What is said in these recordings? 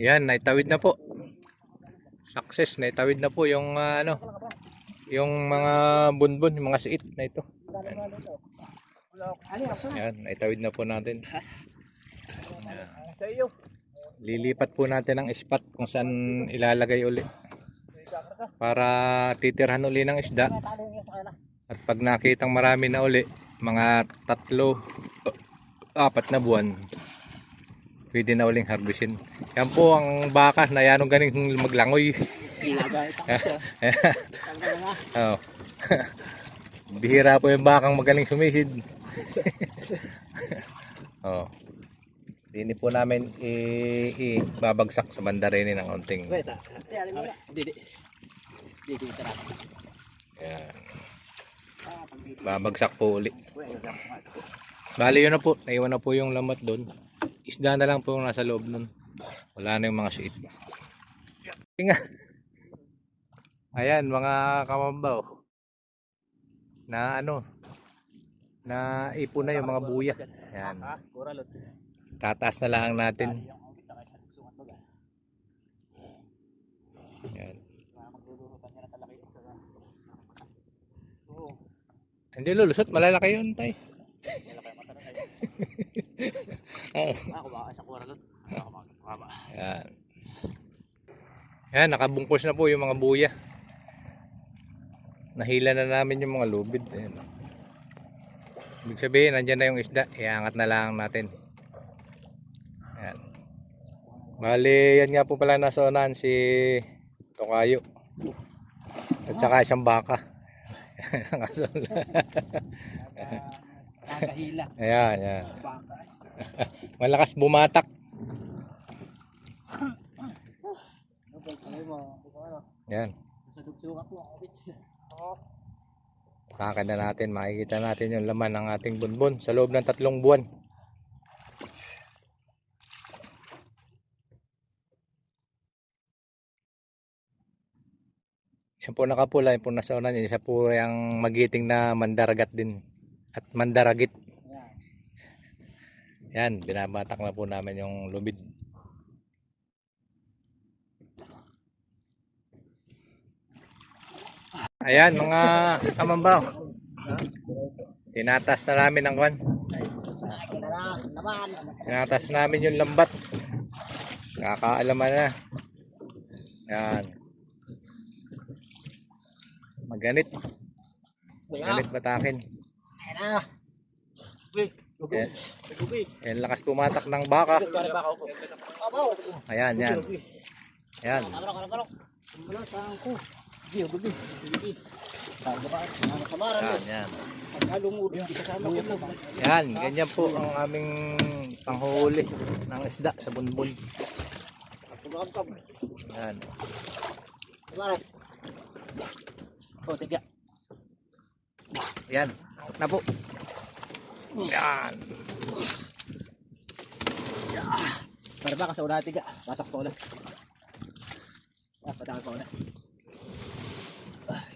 Yan, naitawid na po. Success, naitawid na po yung ah, ano, yung mga bunbun, yung mga siit na ito. Yan, naitawid na po natin. Yan. Lilipat po natin ang spot kung saan ilalagay uli. Para titirhan uli ng isda. At pag nakitang marami na uli, mga tatlo, apat na buwan, pwede na uling harvestin. Yan po ang baka na yanong ganing maglangoy. Oh. Bihira po yung bakang magaling sumisid. oh. Dini po namin i, i babagsak sa bandarini ng onting. Wait ah. Hindi. Tara. Yan. Babagsak po uli. Bali yun na po. Naiwan na po yung lamat doon. Isda na lang po nasa loob nun. Wala na yung mga. Tinga. Ayan mga kamambaw. Na ano. Na ipo na yung mga buya. Ayan. Tataas na lang natin. Ayan. Hindi lulusot. Malalaki yun tay. Oo. Ako ba sa kuralot? Ako ba? Ako ba? Ayan. Ayan, nakabungkos na po yung mga buya. Nahila na namin yung mga lubid. Ayan. Ibig sabihin, nandyan na yung isda. Iangat na lang natin. Ayan. Bali, yan nga po pala nasa unahan si Tokayo. At saka isang baka. Nakasul- Kakahila. ayan, ayan. Baka. Malakas bumatak. Dugtong ako. Kakanda natin, makikita natin yung laman ng ating bunbun sa loob ng tatlong buwan. Yan po nakapula, yan po nasa unan yun. Isa po yung magiting na mandaragat din. At mandaragit. Yan, binabatak na po namin yung lubid. Ayan, mga kamambaw. Tinatas na namin ang kwan. Tinatas namin yung lambat. Kakaalaman na. Yan. Maganit. Maganit batakin. Ayan na. Uy. Yan. Yan, lakas pumatak ng baka. Ayan, yan. Yan. Kamaro, kamaro. Kamaro, saan ko? Giyo, gubi. Gubi. Sabi ba? Kamaran mo? Yan, yan. Ganyan po ang aming panghuli ng isda sa. Kumakampam. Yan. Yan. Na po. Yan. Pare baka sa una tiga. Batak pa ulit. Ah, patak pa ulit.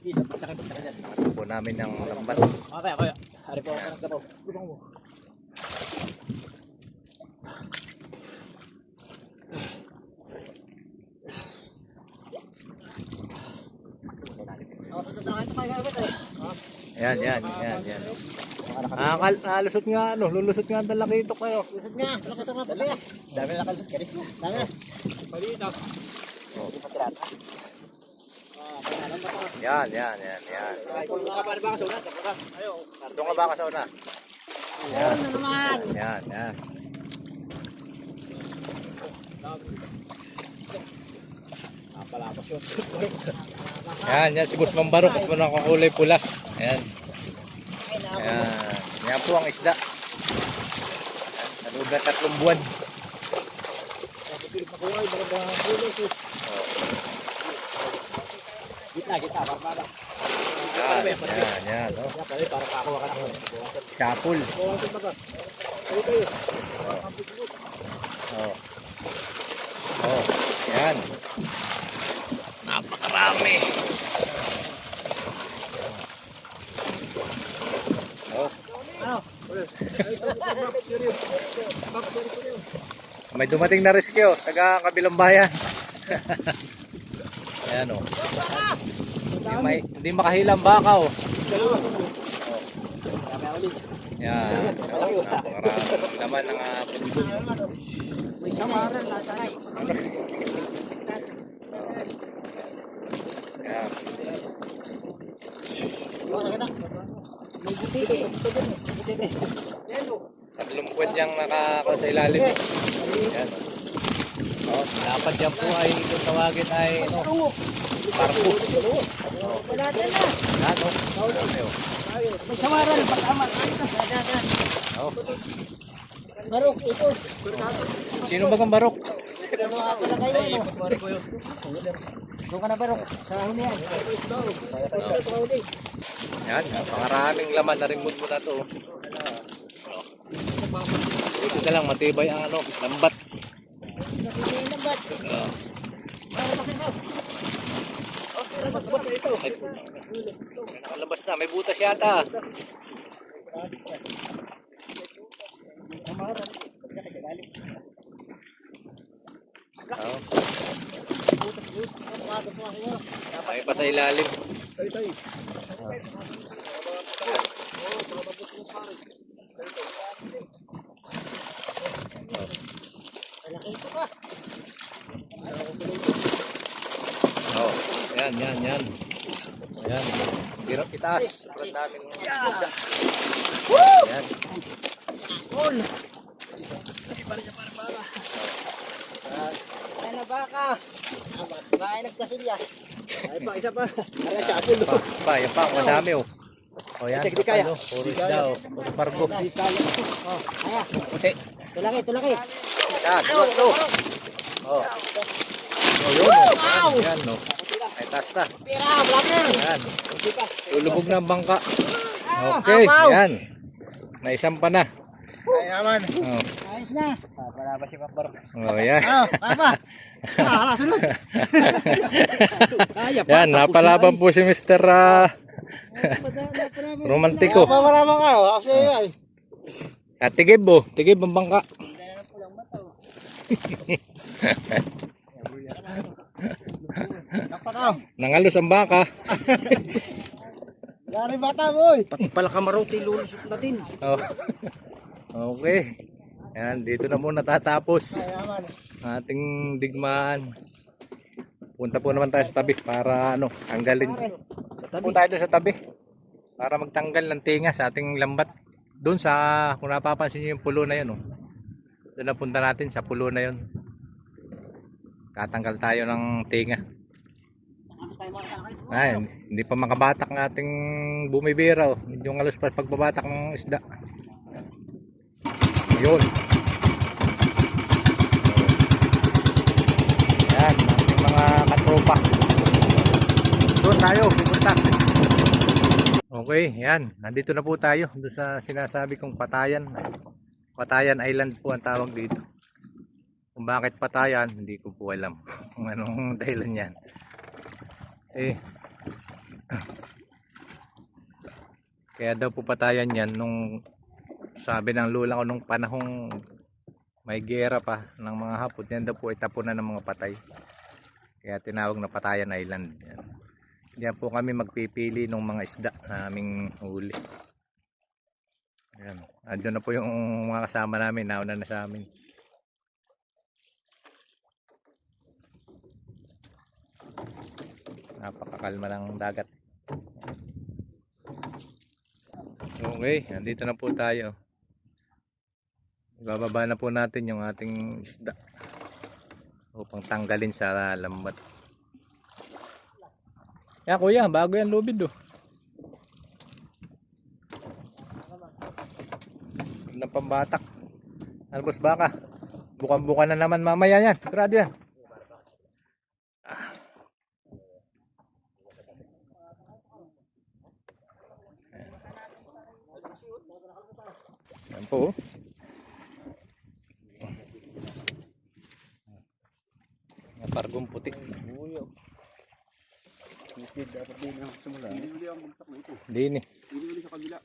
Hindi, patsaka, patsaka dyan. Po namin ng lambat. Okay, okay. Hari po ako ng sabaw. Lubang mo. Yan, yan, yan, yan. Ah, kal- nalusot nga, ano, lulusot nga ang dalaki ito kayo. Lusot nga, lusot nga pala. Dami na kalusot ka rin. Dami na. Palita. Oh. Ah, ba ito? Yan, yan, yan, yan. Mga pare baka sa una, sa una. Ayo. Doon ka ba ka sa una? Yan na naman. Yan, yan. Ako. Yan, yan, si Guzman Barok. Ito na kulay pula. Yan. Po ang isda. Ng tatlong buwan. Gitna, gitna, barbada. Yan, yan, yan. Oh. Kayo. Oh. Oh, yan. May dumating na rescue, taga kabilang bayan. Ayan o. Hindi, may, hindi makahilang baka o. Kaya ulit. Yan. Napakaraming laman ng uh, May samaran na sanay. Yan. Oh, eh. Yan. Tatlong buwan niyang nakaka sa ilalim. Yan. Oh, dapat dyan po ay kung tawagin ay ano, parko. Wala na na. Yan o. Dami, oh. May samaran. Pagkama. Yan, yan. Oh. Barok, ito. Sino ba kang barok? Ano nga pala kayo, ano? Doon ka na barok. Sa humiyan. Yan, napakaraming laman na rin mo na to. Ito lang, matibay ang ano, lambat. Ay, may nakalabas na, may butas yata. Oh. Ay pa sa ilalim. Oh, yan, yan, yan. Ayan. Hirap itaas. Sobrang daming isda. Yan. Ay na baka. Bahay nagkasilya. Ay pa, isa pa. Ay, siya Pa, pa, yan pa, madami oh. Oh, yan. Check, di kaya. Puro isda oh. Puro pargo. Oh, kaya. Puti. Tulaki, tulaki. Yan, tulos to. Oh. Oh, yun. Oh. Yan, yan oh. Ay, taas na. Pira, vlogger. Yan. Lulubog ng bangka. Okay, yan. Naisang pa na. Ay, naman. Oh, Ayos na. Ah, wala pa si Makbar. oh yan. Ah, apa? Ah, sunod. Kaya pa. Yan, napalaban po si Mr. ah, Romantiko. Mamarama ka. oh. Kasi ay. At tigib oh, tigib ang bangka. Nangalos ang baka. Dari bata boy. Pati pala kamarote lulusot na din. Oh. Okay. Yan, dito na muna tatapos ating digmaan. Punta po naman tayo sa tabi para ano, tanggalin. Sa Po tayo doon sa tabi para magtanggal ng tinga sa ating lambat. Doon sa, kung napapansin nyo yung pulo na yun, oh. Doon na punta natin sa pulo na yun. Tatanggal tayo ng tinga. Ay, hindi pa makabatak ng ating bumibira. Oh. Medyo ngalos pa pagbabatak ng isda. Yun. Yan, ating mga katropa. Doon tayo, pupunta. Okay, yan. Nandito na po tayo. Doon sa sinasabi kong patayan. Patayan Island po ang tawag dito. Kung bakit patayan, hindi ko po alam. Kung anong dahilan yan. Eh, kaya daw po patayan yan nung sabi ng lula ko nung panahong may gera pa ng mga hapon yan daw po ay tapunan ng mga patay kaya tinawag na patayan island yan. Diyan po kami magpipili ng mga isda na aming huli yan. andun na po yung mga kasama namin nauna na sa amin. Napakakalma ng dagat. Okay nandito na po tayo. Ibababa na po natin yung ating isda upang tanggalin sa lambat. Yan kuya bago yan lubid oh ng pambatak albos baka bukan bukan na naman mamaya yan sigurado yan Yan po. oh. Mga pargong puti. Litid dapat din ang simula. Hindi ang bugtak na ito. Hindi ni. Hindi sa kabila.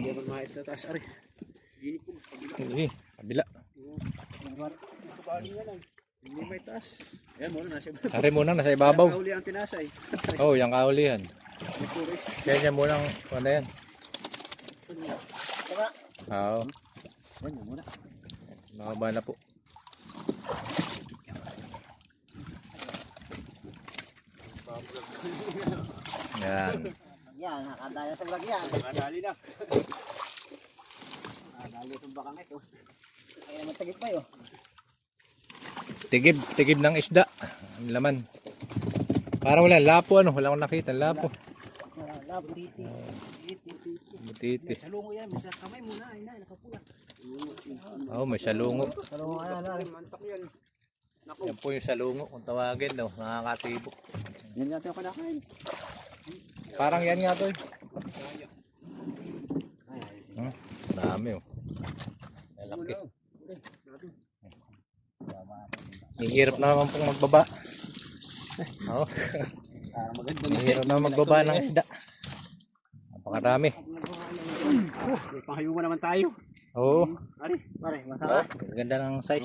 Hindi man maayos na taas ari. Eh, kabila. Hindi may taas. Ayan muna, nasa iba. Tari muna, nasa ibabaw. Kahuli ang tinasay. Oh, yung kaulihan. Kaya niya munang, ano yan? Oo, Ayan, yun muna. nakaba na po. Yan. Yan, nakadaya sa vlog yan. Madali na. Madali itong bakang ito. Kaya matagit pa yun. Tigib, tigib ng isda. Ang laman. Parang wala, lapo ano, wala akong nakita, lapo. Titi, titi. Butiti. Sa lungo yan, may sa kamay muna. Ay na, nakapula. Oo, oh, may salungo. Salungo yan. Mantak yan. Naku. Yan po yung salungo, kung tawagin daw, nakakatibo. Yan natin ang kinakain. Parang yan nga to eh. Hmm, dami oh. Lalaki. Hihirap naman pong magbaba. Oo, Ah, na. hihirap naman magbaba ng isda. Napakadami. May panghayungan naman tayo. Oo, Ari. Pare, masarap. ganda ng size.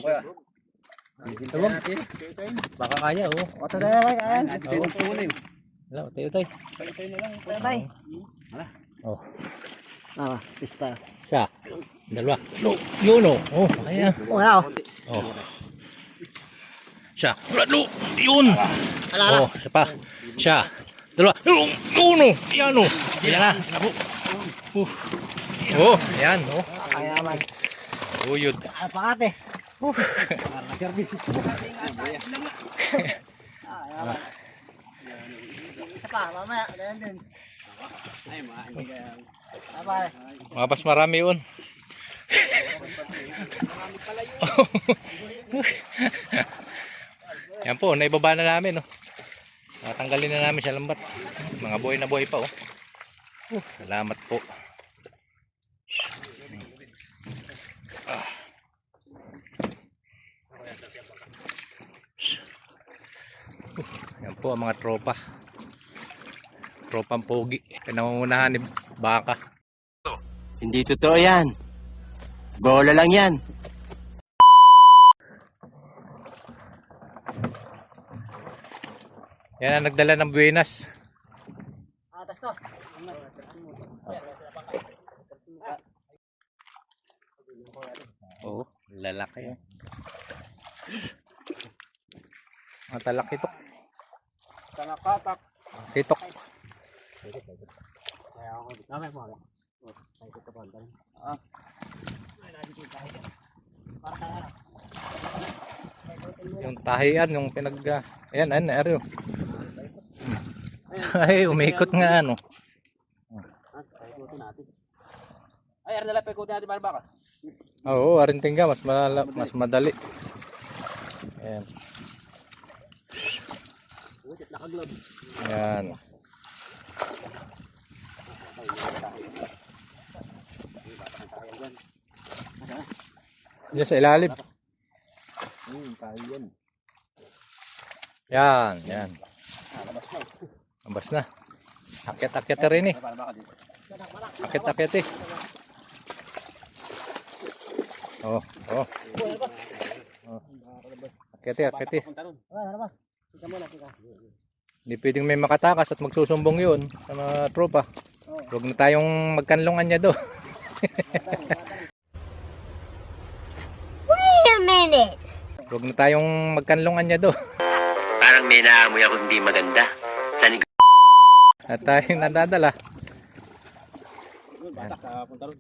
Ewan. natin. Baka kaya oh. Oto na kayan. Ito yung tulo yun. Wala, tayo tayo. Tayo na lang. Tay. Oh, Ah, pista. siya. Dalawa. No, yun oh. Oh, kaya. Oh, yan. Oh. Siya. Rado. Yun. Oh, siya pa. Siya. Dalawa. Yun. Yun oh. Yan oh. Yan na. Oh. Uh. Oh, yan oh. Kaya naman. Uyod. Ah, pakate. Ah, Isa pa, mamaya. Ganyan din. Ay, ma. Hindi kaya. Ah, pare. Mga pas marami yun. Yan po, naibaba na namin. Oh. Natanggalin na namin sa lambat. Mga buhay na buhay pa. Oh. Uh, salamat po. Ah. Uh, yan po ang mga tropa. Tropang pogi. Pinangungunahan ni Baka. Hindi totoo yan. Bola lang yan. Yan ang nagdala ng buenas. Ah, to. Oo, lalaki. eh. Ang talak ito. Tanakatak. Titok. Yung tahian, yung pinag... Ayan, ayan, ayan. Ay, umikot nga ano. Ay, aral na lang paikutin natin para baka. Oo, arintingga, mas malala, mas madali. Ayan. Ayan. Diyan sa ilalim. Hmm, tayo yan. Yan, yan. Ah, labas na. Ambas na. Akit-akit na rin eh. Akit-akit eh. Oh, oh. oh. Akit eh, akit eh. Ba? Tika muna, tika. Hindi pwedeng may makatakas at magsusumbong yun sa mga tropa. Huwag na tayong magkanlungan niya do. Wait a minute. Huwag na tayong magkanlungan niya do. Parang may naamoy ako hindi maganda. Saan At tayong nadadala. Batak sa punta ron.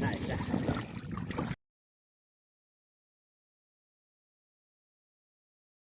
Nice.